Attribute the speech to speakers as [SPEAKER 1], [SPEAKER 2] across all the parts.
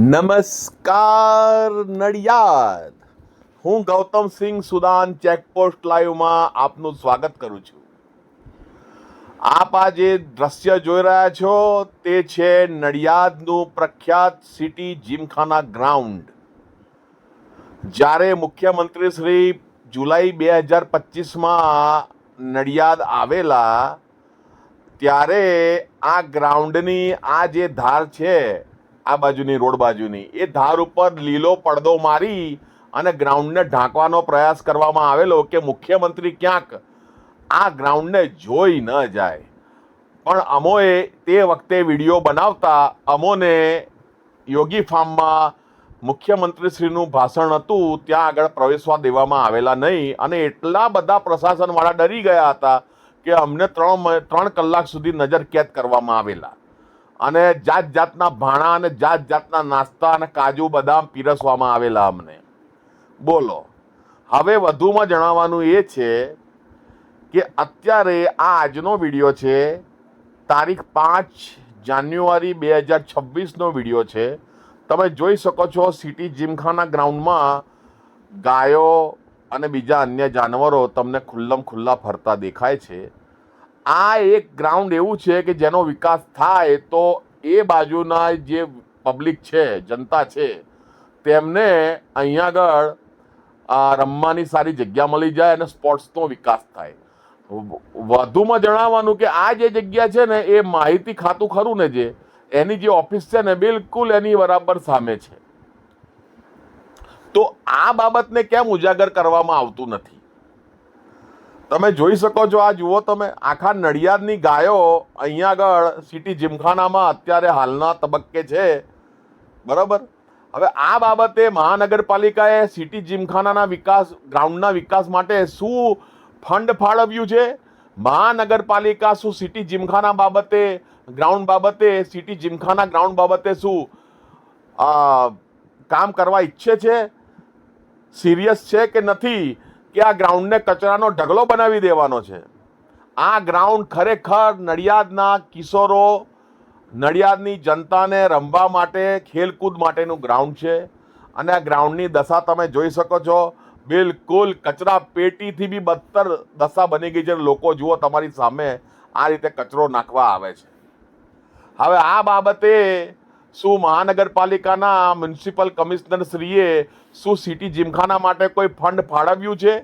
[SPEAKER 1] નમસ્કાર, નડિયાદ. હું ગૌતમ સિંહ Sudan checkpost લાઈવમાં આપનું સ્વાગત કરું છું. આપ આ જે દ્રશ્ય જોઈ રહ્યા છો, તે છે નડિયાદનું પ્રખ્યાત સિટી જીમખાના ગ્રાઉન્ડ. જ્યારે મુખ્યમંત્રી શ્રી જુલાઈ બે હજાર પચીસમાં નડિયાદ આવેલા, ત્યારે આ ગ્રાઉન્ડની આ જે ધાર છે આ બાજુની, રોડ બાજુની. એ ધાર ઉપર લીલો પડદો મારી અને ગ્રાઉન્ડને ઢાંકવાનો પ્રયાસ કરવામાં આવેલો કે મુખ્યમંત્રી ક્યાંક આ ગ્રાઉન્ડને જોઈ ન જાય. પણ અમોએ તે વખતે વીડિયો બનાવતા અમોને યોગી ફાર્મમાં મુખ્યમંત્રીશ્રીનું ભાષણ હતું, ત્યાં આગળ પ્રવેશવા દેવામાં આવેલા નહીં અને એટલા બધા પ્રશાસનવાળા ડરી ગયા હતા કે અમને ત્રણ ત્રણ કલાક સુધી નજર કેદ કરવામાં આવેલા. અને જાત જાતના ભાણા અને જાત જાતના નાસ્તા અને કાજુ બદામ પીરસવામાં આવેલા અમને. બોલો, હવે વધુમાં જણાવવાનું એ છે કે અત્યારે આ આજનો વીડિયો છે, તારીખ પાંચ જાન્યુઆરી બે હજાર છવ્વીસનો વીડિયો છે. તમે જોઈ શકો છો સિટી જીમખાના ગ્રાઉન્ડમાં ગાયો અને બીજા અન્ય જાનવરો તમને ખુલ્લમ ખુલ્લા ફરતા દેખાય છે. આ એક ગ્રાઉન્ડ એવું છે કે જેનો વિકાસ થાય તો એ બાજુના જે પબ્લિક છે, જનતા છે, તેમને અહીંયા આગળ રમવાની સારી જગ્યા મળી જાય અને સ્પોર્ટ્સનો વિકાસ થાય. વધુમાં જણાવવાનું કે આ જે જગ્યા છે ને, એ માહિતી ખાતું ખરું ને જે? એની જે ઓફિસ છે ને, બિલકુલ એની બરાબર સામે છે. તો આ બાબતને કેમ ઉજાગર કરવામાં આવતું નથી? તમે જોઈ શકો છો, આ જુઓ તમે, આખા નડિયાદની ગાયો અહીંયા આગળ સિટી જીમખાનામાં અત્યારે હાલના તબક્કે છે. બરાબર? હવે આ બાબતે મહાનગરપાલિકાએ સિટી જીમખાનાના વિકાસ, ગ્રાઉન્ડના વિકાસ માટે શું ફંડ ફાળવ્યું છે? મહાનગરપાલિકા શું સિટી જીમખાના બાબતે, ગ્રાઉન્ડ બાબતે, સિટી જીમખાના ગ્રાઉન્ડ બાબતે શું કામ કરવા ઈચ્છે છે? સિરિયસ છે કે નથી? કે આ ગ્રાઉન્ડને કચરાનો ઢગલો બનાવી દેવાનો છે. આ ગ્રાઉન્ડ ખરેખર નડિયાદના કિશોરો, નડિયાદની જનતાને રમવા માટે, ખેલકૂદ માટેનું ગ્રાઉન્ડ છે. અને આ ગ્રાઉન્ડની દશા તમે જોઈ શકો છો. બિલકુલ કચરા પેટીથી બી બદતર દશા બની ગઈ છે. લોકો જુઓ તમારી સામે આ રીતે કચરો નાખવા આવે છે. હવે આ બાબતે શું મહાનગરપાલિકાના મ્યુનિસિપલ કમિશનર શ્રીએ શું સિટી જીમખાના માટે કોઈ ફંડ ફાળવ્યું છે?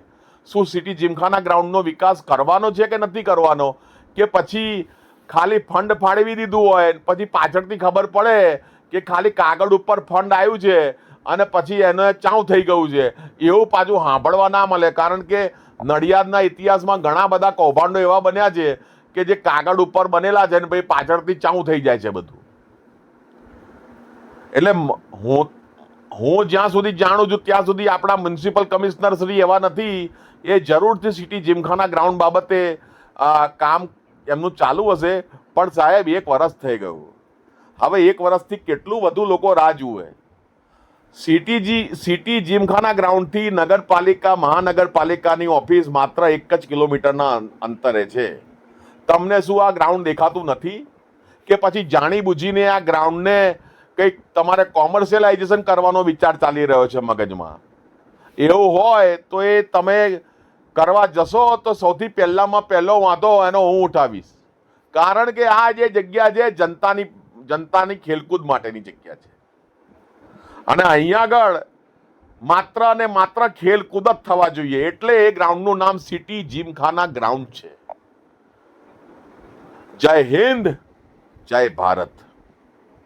[SPEAKER 1] શું સિટી જીમખાના ગ્રાઉન્ડનો વિકાસ કરવાનો છે કે નથી કરવાનો? કે પછી ખાલી ફંડ ફાળવી દીધું હોય, પછી પાછળથી ખબર પડે કે ખાલી કાગળ ઉપર ફંડ આવ્યું છે અને પછી એને ચાઉ થઈ ગયું છે. એવું પાછું સાંભળવા ના મળે, કારણ કે નડિયાદના ઇતિહાસમાં ઘણા બધા કૌભાંડો એવા બન્યા છે કે જે કાગળ ઉપર બનેલા છે ને પછી પાછળથી ચાઉ થઈ જાય છે બધું. એટલે હું હું જ્યાં સુધી જાણું છું, ત્યાં સુધી આપણા મ્યુનિસિપલ કમિશનર શ્રી એવા નથી. એ જરૂરથી સિટી જીમખાના ગ્રાઉન્ડ બાબતે કામ એમનું ચાલુ હશે. પણ સાહેબ, એક વરસ થઈ ગયું. હવે એક વરસથી કેટલું વધુ લોકો રાહ જુએ. સિટી જી સિટી જીમખાના ગ્રાઉન્ડથી નગરપાલિકા, મહાનગરપાલિકાની ઓફિસ માત્ર એક જ કિલોમીટરના અંતરે છે. તમને શું આ ગ્રાઉન્ડ દેખાતું નથી? કે પછી જાણી બુજીને આ ગ્રાઉન્ડને કંઈક તમારે કોમર્શિયલાઇઝેશન કરવાનો વિચાર ચાલી રહ્યો છે મગજમાં. એવું હોય તો એ તમે કરવા જશો તો સૌથી પહેલામાં પહેલો વાંધો એનો હું ઉઠાવીશ. કારણ કે આ જે જગ્યા છે જનતાની જનતાની ખેલકૂદ માટેની જગ્યા છે. અને અહીંયા આગળ માત્ર અને માત્ર ખેલકૂદ જ થવા જોઈએ. એટલે એ ગ્રાઉન્ડનું નામ સિટી જીમખાના ગ્રાઉન્ડ છે. જય હિન્દ, જય ભારત.